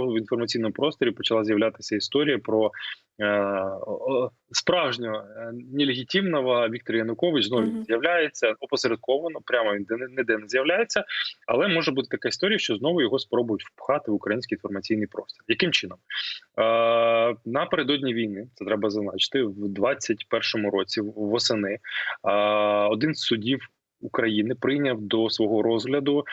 в інформаційному просторі почала з'являтися історія про е, справжнього е, нелегітимного Віктора Янукович знову він Мгм. з'являється опосередковано, прямо він де- ніде не з'являється. Але може бути така історія, що знову його спробують впхати в український інформаційний простір. Яким чином? Е, напередодні війни, це треба зазначити, в 21-му році, восени, е, один з судів України прийняв до свого розгляду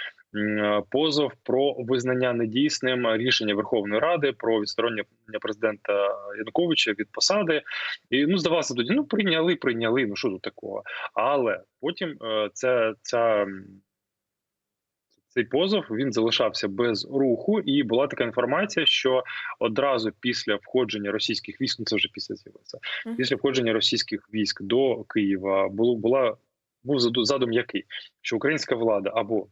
позов про визнання недійсним рішення Верховної Ради про відсторонення президента Януковича від посади. І ну здавалося тоді, ну прийняли, прийняли. Ну що тут такого? Але потім е, це ця. Цей позов він залишався без руху, і була така інформація, що одразу після входження російських військ, ну це вже після з'явилося, після входження російських військ до Києва було була був заду- задум який, що українська влада або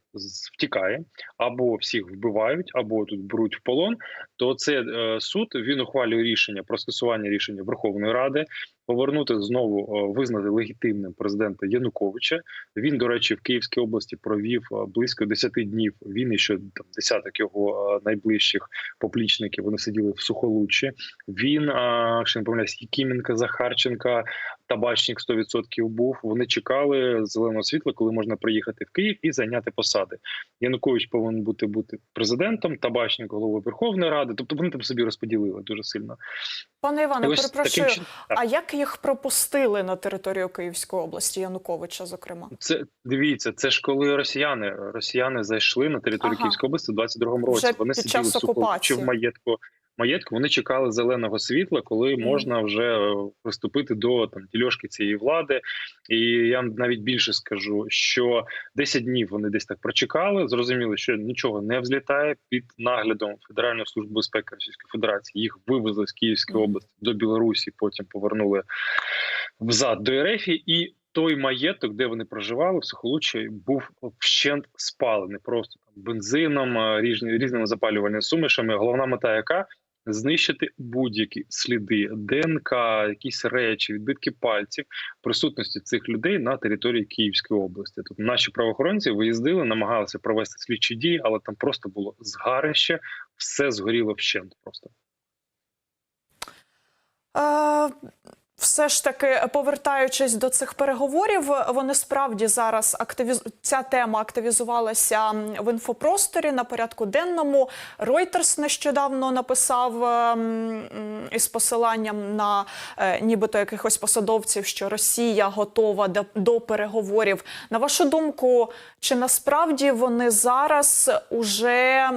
втікає, або всіх вбивають, або тут беруть в полон. То це е, суд він ухвалює рішення про скасування рішення Верховної Ради, повернути знову е, визнати легітимним президента Януковича. Він, до речі, в Київській області провів е, близько 10 днів. Він і ще там десяток його найближчих поплічників. Вони сиділи в Сухолуччі. Він, е, якщо не помиляюсь, Якименка, Захарченка, табачник 100% був. Вони чекали зеленого світла, коли можна приїхати в Київ і зайняти посади. Янукович повинен бути бути президентом, табачник головою Верховної Ради. Тобто вони там собі розподілили дуже сильно. Пане Іване, ось перепрошую, таким а як їх пропустили на територію Київської області Януковича, зокрема? Це дивіться, це ж коли росіяни росіяни зайшли на територію Ага. Київської області в 22-му році. Вже вони під сиділи час окупації. в маєтку. Маєтку вони чекали зеленого світла, коли можна вже е, приступити до там дільошки цієї влади. І я навіть більше скажу, що 10 днів вони десь так прочекали, зрозуміли, що нічого не взлітає під наглядом Федеральної служби безпеки Російської Федерації. Їх вивезли з Київської області до Білорусі, потім повернули взад до РФ, і той маєток, де вони проживали в Сухолуччі, був вщент спалений просто там бензином, е, різні, різними запалювальними сумішами. Головна мета, яка знищити будь-які сліди ДНК, якісь речі, відбитки пальців присутності цих людей на території Київської області. Тобто наші правоохоронці виїздили, намагалися провести слідчі дії, але там просто було згарище, все згоріло вщент. Просто все ж таки, повертаючись до цих переговорів, вони справді зараз активіз... ця тема активізувалася в інфопросторі на порядку денному. Reuters нещодавно написав ем, із посиланням на е, нібито якихось посадовців, що Росія готова до, переговорів. На вашу думку, чи насправді вони зараз уже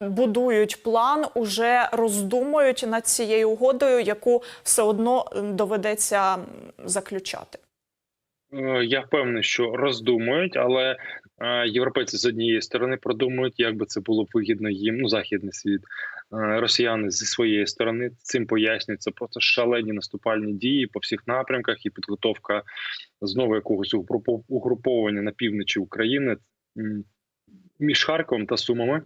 будують план, уже роздумують над цією угодою, яку все одно доведеться заключати. Е, Я впевнений, що роздумують, але е, європейці з однієї сторони продумують, як би це було вигідно їм, ну західний світ. Е, Росіяни зі своєї сторони цим пояснюються просто шалені наступальні дії по всіх напрямках і підготовка знову якогось угрупов- угруповання на півночі України між Харковом та Сумами.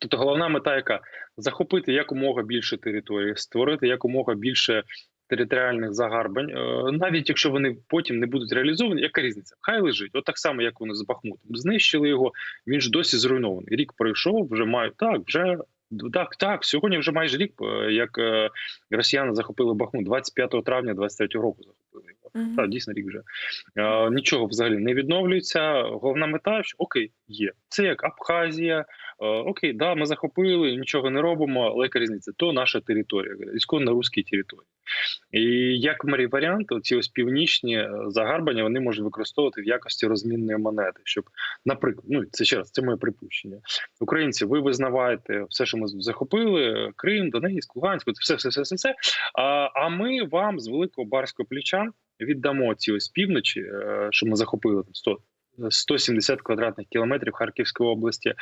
Тобто головна мета, яка захопити якомога більше території, створити якомога більше територіальних загарбань, Е, навіть якщо вони потім не будуть реалізовані, яка різниця? Хай лежить, от так само, як вони з Бахмутом. Знищили його. Він ж досі зруйнований. Рік пройшов, вже мають так, вже так, так. Сьогодні вже майже рік, е, як е, росіяни захопили Бахмут 25 травня 23 року. Мгм. Так, дійсно рік вже е, нічого взагалі не відновлюється. Головна мета, що окей, є. Це як Абхазія. Е, окей, да, ми захопили, нічого не робимо, але яка різниця? То наша територія, ісконно руські території. І як варіант, ці ось північні е, загарбання вони можуть використовувати в якості розмінної монети, щоб, наприклад, ну це ще раз, це моє припущення. Українці, ви визнаваєте все, що ми захопили: Крим, Донецьк, Луганськ, от все, все, все, все, все. А, а ми вам з великого барського плеча віддамо ці ось півночі, е, що ми захопили там 100 170 квадратних кілометрів Харківської області,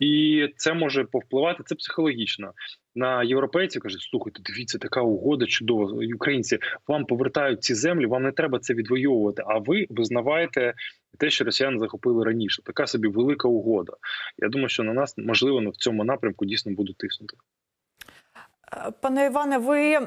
і це може повпливати це психологічно на європейців. кажуть, слухайте, дивіться, така угода чудова. Українці вам повертають ці землі. Вам не треба це відвоювати. А ви визнаваєте те, що росіяни захопили раніше. Така собі велика угода. Я думаю, що на нас можливо в цьому напрямку дійсно будуть тиснути. Пане Іване, ви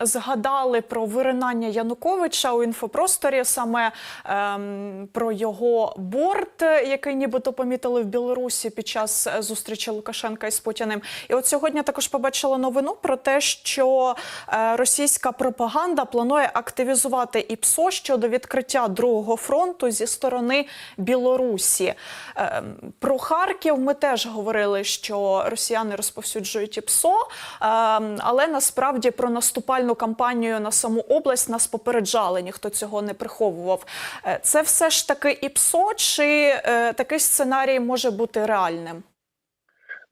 згадали про виринання Януковича у інфопросторі, саме ем, про його борт, який нібито помітили в Білорусі під час зустрічі Лукашенка із Путіним. І от сьогодні також побачила новину про те, що е, російська пропаганда планує активізувати ІПСО щодо відкриття другого фронту зі сторони Білорусі. Е, Про Харків ми теж говорили, що росіяни розповсюджують ІПСО. Е, але насправді про наступальну кампанію на саму область нас попереджали, ніхто цього не приховував. Е, Це все ж таки ІПСО, чи е, такий сценарій може бути реальним?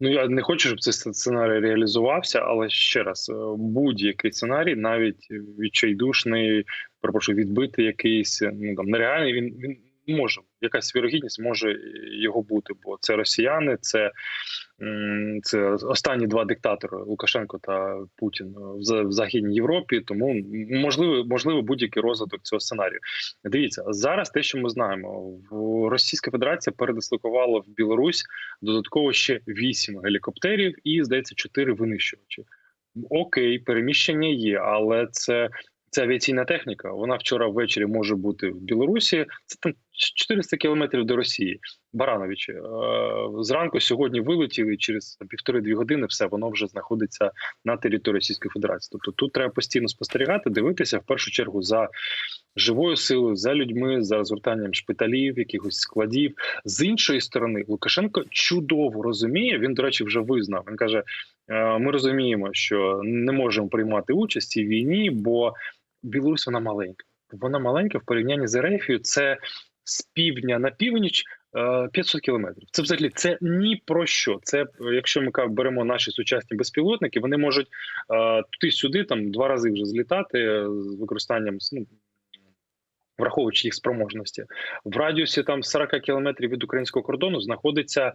Ну я не хочу, щоб цей сценарій реалізувався, але ще раз, е, будь-який сценарій, навіть відчайдушний, перепрошую, відбити якийсь ну там нереальний. Він він може якась вірогідність може його бути, бо це росіяни, це це останні два диктатори Лукашенко та Путін в в західній Європі. Тому можливо, можливо, будь-який розвиток цього сценарію. Дивіться зараз. Те, що ми знаємо, Російська Федерація передислокувала в Білорусь додатково ще вісім гелікоптерів і здається чотири винищувачі. Окей, переміщення є, але це. Це авіаційна техніка. Вона вчора ввечері може бути в Білорусі. Це там 400 кілометрів до Росії. Барановичі е, зранку сьогодні вилетіли через півтори-дві години. Все воно вже знаходиться на території Російської Федерації. Тобто тут треба постійно спостерігати, дивитися в першу чергу за живою силою, за людьми, за розгортанням шпиталів, якихось складів. З іншої сторони, Лукашенко чудово розуміє. Він, до речі, вже визнав. Він каже: «Е, ми розуміємо, що не можемо приймати участь в війні, бо Білорусь вона маленька. Вона маленька в порівнянні з Ерефією. Це з півдня на північ е, 500 кілометрів. Це взагалі це ні про що. Це е, якщо ми беремо наші сучасні безпілотники, вони можуть е, туди-сюди там два рази вже злітати е, з використанням ну, враховуючи їх спроможності. В радіусі там 40 кілометрів від українського кордону знаходиться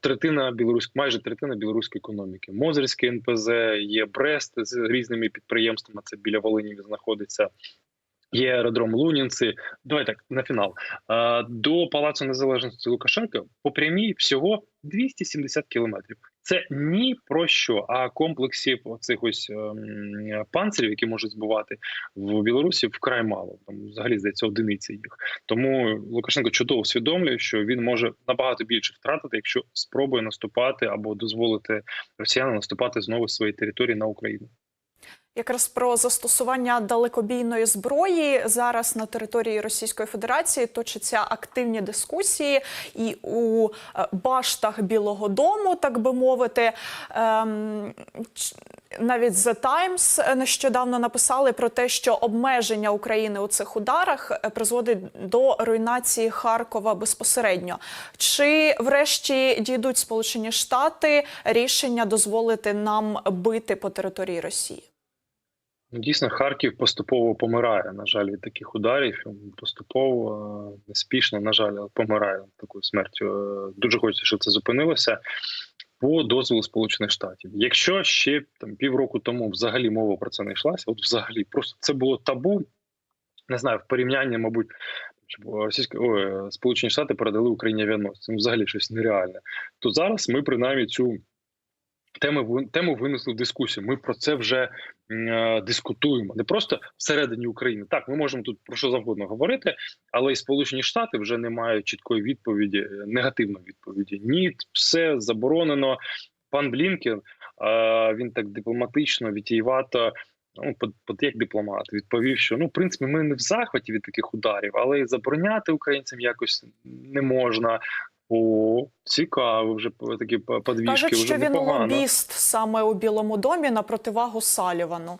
третина білоруськ, майже третина білоруської економіки. Мозерське НПЗ, є Брест з різними підприємствами. Це біля Волині знаходиться. Є аеродром Лунінці. Давай так на фінал. До Палацу Незалежності Лукашенка по прямій всього 270 кілометрів. Це ні про що. А комплексів оцих ось ем, панцирів, які можуть збивати в Білорусі, вкрай мало. Там взагалі здається одиниці їх. Тому Лукашенко чудово усвідомлює, що він може набагато більше втратити, якщо спробує наступати або дозволити росіянам наступати знову з своєї території на Україну. Якраз про застосування далекобійної зброї зараз на території Російської Федерації точаться активні дискусії, і у е, баштах Білого Дому, так би мовити, ем, навіть The Times нещодавно написали про те, що обмеження України у цих ударах е, призводить до руйнації Харкова безпосередньо. Чи врешті дійдуть Сполучені Штати рішення дозволити нам бити по території Росії? Ну, Дійсно, Харків поступово помирає. На жаль, від таких ударів поступово е, неспішно, на жаль, помирає такою смертю. Е, Дуже хочеться, щоб це зупинилося по дозволу Сполучених Штатів. Якщо ще там півроку тому взагалі мова про це не йшлася, от взагалі просто це було табу. Не знаю, в порівнянні, мабуть, щоб російські е, Сполучені Штати передали Україні авіаносці. Це взагалі щось нереальне. То зараз ми принаймні цю тему ви- тему винесли в дискусію. Ми про це вже е, дискутуємо не просто всередині України. Так, ми можемо тут про що завгодно говорити, але і Сполучені Штати вже не мають чіткої відповіді, е, негативної відповіді. Ні, все заборонено. Пан Блінкен е, він так дипломатично, вітіювато. Ну, под як дипломат відповів, що ну в принципі ми не в захваті від таких ударів, але і забороняти українцям якось не можна. О, цікаво, вже такі по- подвіжки. Кажуть, вже що він непогано. лобіст саме у Білому домі на противагу Салівану.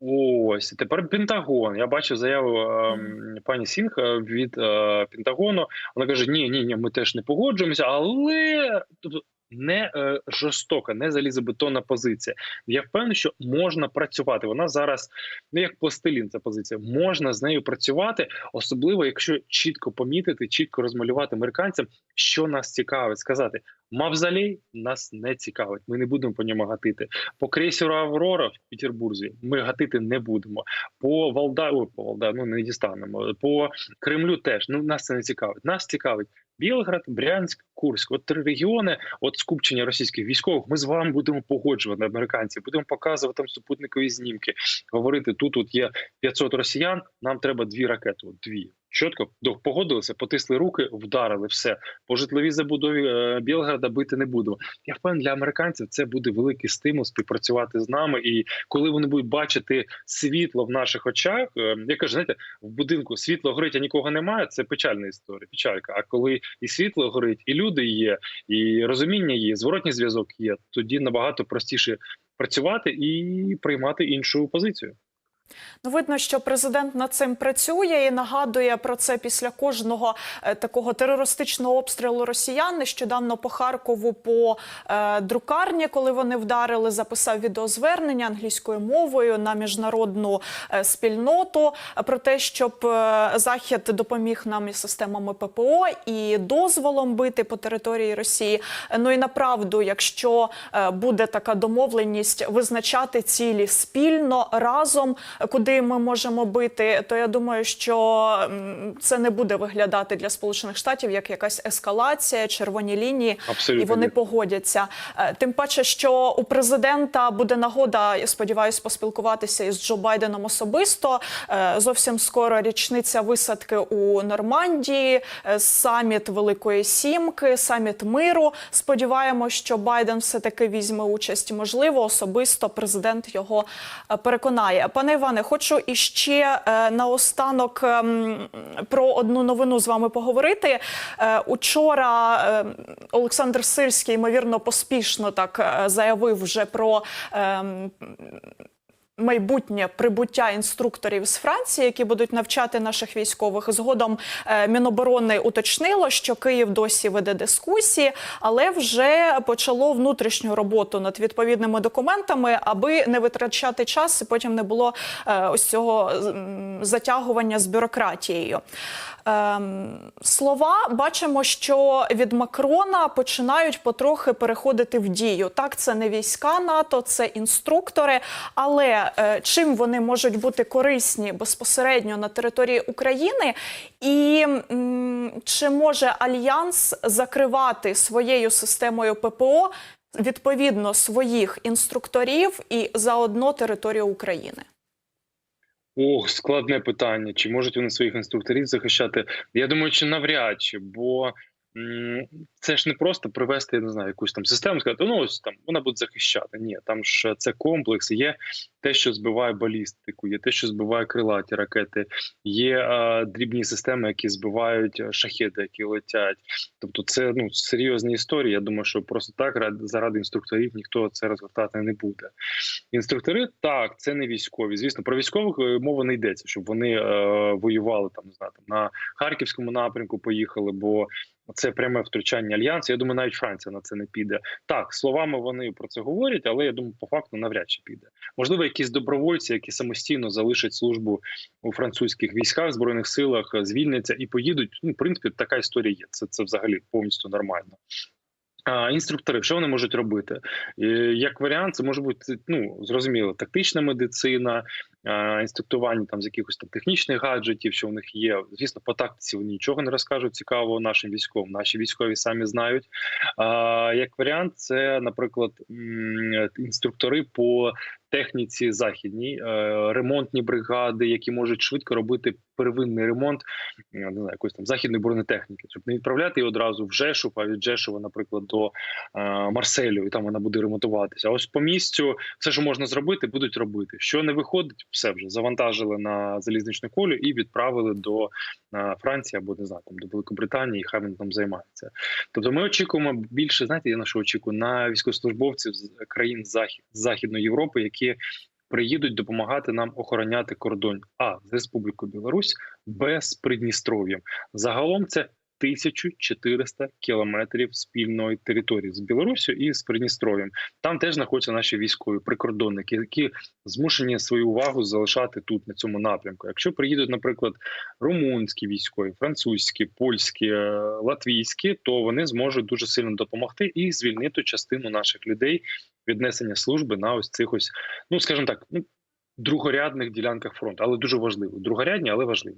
Ось тепер Пентагон. Я бачив заяву е, пані Сінг е, від е, Пентагону. Вона каже: Ні, ні, ні, ми теж не погоджуємося, але тобто не е, жорстока, не залізобетонна позиція. Я впевнений, що можна працювати. Вона зараз ну як пластилін. Ця позиція можна з нею працювати, особливо якщо чітко помітити, чітко розмалювати американцям, що нас цікавить, сказати. Мавзолей нас не цікавить. Ми не будемо по ньому гатити. По крейсеру Аврора в Петербурзі ми гатити не будемо. По Валда, ой, по Валда, ну не дістанемо. По Кремлю теж ну нас це не цікавить. Нас цікавить Білград, Брянськ, Курськ. От три регіони, от скупчення російських військових. Ми з вами будемо погоджувати американці, будемо показувати там супутникові знімки, говорити тут. от є 500 росіян. Нам треба дві ракети. От дві. Чітко погодилися, потисли руки, вдарили все по житловій забудові е, Білграда бити не будемо. Я впевнений, для американців це буде великий стимул співпрацювати з нами. І коли вони будуть бачити світло в наших очах, е, я кажу, знаєте, в будинку світло горить, а нікого немає. Це печальна історія. Печалька. А коли і світло горить, і люди є, і розуміння є, зворотній зв'язок є, тоді набагато простіше працювати і приймати іншу позицію. Ну, видно, що президент над цим працює і нагадує про це після кожного е, такого терористичного обстрілу росіян. Нещодавно по Харкову по е, друкарні, коли вони вдарили, записав відеозвернення англійською мовою на міжнародну е, спільноту про те, щоб е, захід допоміг нам із системами ППО і дозволом бити по території Росії. Ну і направду, якщо е, буде така домовленість визначати цілі спільно разом, куди ми можемо бити, то я думаю, що це не буде виглядати для Сполучених Штатів як якась ескалація, червоні лінії, Абсолютно і вони погодяться. Е, Тим паче, що у президента буде нагода, я сподіваюся, поспілкуватися із Джо Байденом особисто. Е, Зовсім скоро річниця висадки у Нормандії, е, саміт Великої Сімки, саміт миру. Сподіваємося, що Байден все таки візьме участь. Можливо, особисто президент його переконає. Пане Іване, хочу іще е, наостанок ем, про одну новину з вами поговорити. Е, Учора е, Олександр Сирський, ймовірно, поспішно так е, заявив вже про. Майбутнє прибуття інструкторів з Франції, які будуть навчати наших військових. Згодом е, Міноборони уточнило, що Київ досі веде дискусії, але вже почало внутрішню роботу над відповідними документами, аби не витрачати час і потім не було е, ось цього затягування з бюрократією. Ем, слова бачимо, що від Макрона починають потрохи переходити в дію. Так, це не війська НАТО, це інструктори. Але е, чим вони можуть бути корисні безпосередньо на території України, і чи може альянс закривати своєю системою ППО відповідно своїх інструкторів і заодно територію України? Ох, складне питання. Чи можуть вони своїх інструкторів захищати? Я думаю, чи навряд чи, бо це ж не просто привести, я не знаю, якусь там систему, сказати, ну ось там вона буде захищати. Ні, там ж це комплекс. Є те, що збиває балістику, є те, що збиває крилаті ракети, є е, дрібні системи, які збивають е, шахеди, які летять. Тобто, це ну серйозні історії. Я думаю, що просто так заради інструкторів ніхто це розгортати не буде. Інструктори так, це не військові. Звісно, про військових е, мова не йдеться, щоб вони е, воювали там, не знаю, там на харківському напрямку поїхали, бо це пряме втручання альянсу. Я думаю, навіть Франція на це не піде. Так, словами вони про це говорять, але я думаю, по факту навряд чи піде. Можливо, якісь добровольці, які самостійно залишать службу у французьких військах, збройних силах, звільняться і поїдуть. Ну, в принципі, така історія є. Це це взагалі повністю нормально. А, інструктори, що вони можуть робити? Е, Як варіант, це може бути ну зрозуміло, тактична медицина, а, інструктування там з якихось там технічних гаджетів, що в них є. Звісно, по тактиці вони нічого не розкажуть цікавого нашим військовим. Наші військові самі знають. А, Як варіант, це, наприклад, інструктори по техніці західній, е, ремонтні бригади, які можуть швидко робити первинний ремонт е, не знаю, якоїсь там західної бронетехніки, щоб не відправляти її одразу в Жешув, а від Жешува, наприклад, до е, Марселю, і там вона буде ремонтуватися. Ось по місцю все, що можна зробити, будуть робити. Що не виходить, все вже завантажили на залізничну колю і відправили до е, Франції або не знаю, там до Великобританії, хай він там займається. Тобто, ми очікуємо більше. Знаєте, я на що очікую на військовослужбовців з країн захід західної Європи, які приїдуть допомагати нам охороняти кордон а з Республікою Білорусь Б з Придністров'ям. Загалом це 1400 кілометрів спільної території з Білоруссю і з Придністров'ям. Там теж знаходяться наші військові прикордонники, які змушені свою увагу залишати тут на цьому напрямку. Якщо приїдуть, наприклад, румунські військові, французькі, польські, е, латвійські, то вони зможуть дуже сильно допомогти і звільнити частину наших людей від несення служби на ось цих ось, ну скажімо так, ну другорядних ділянках фронту, але дуже важливо. Другорядні, але важливі.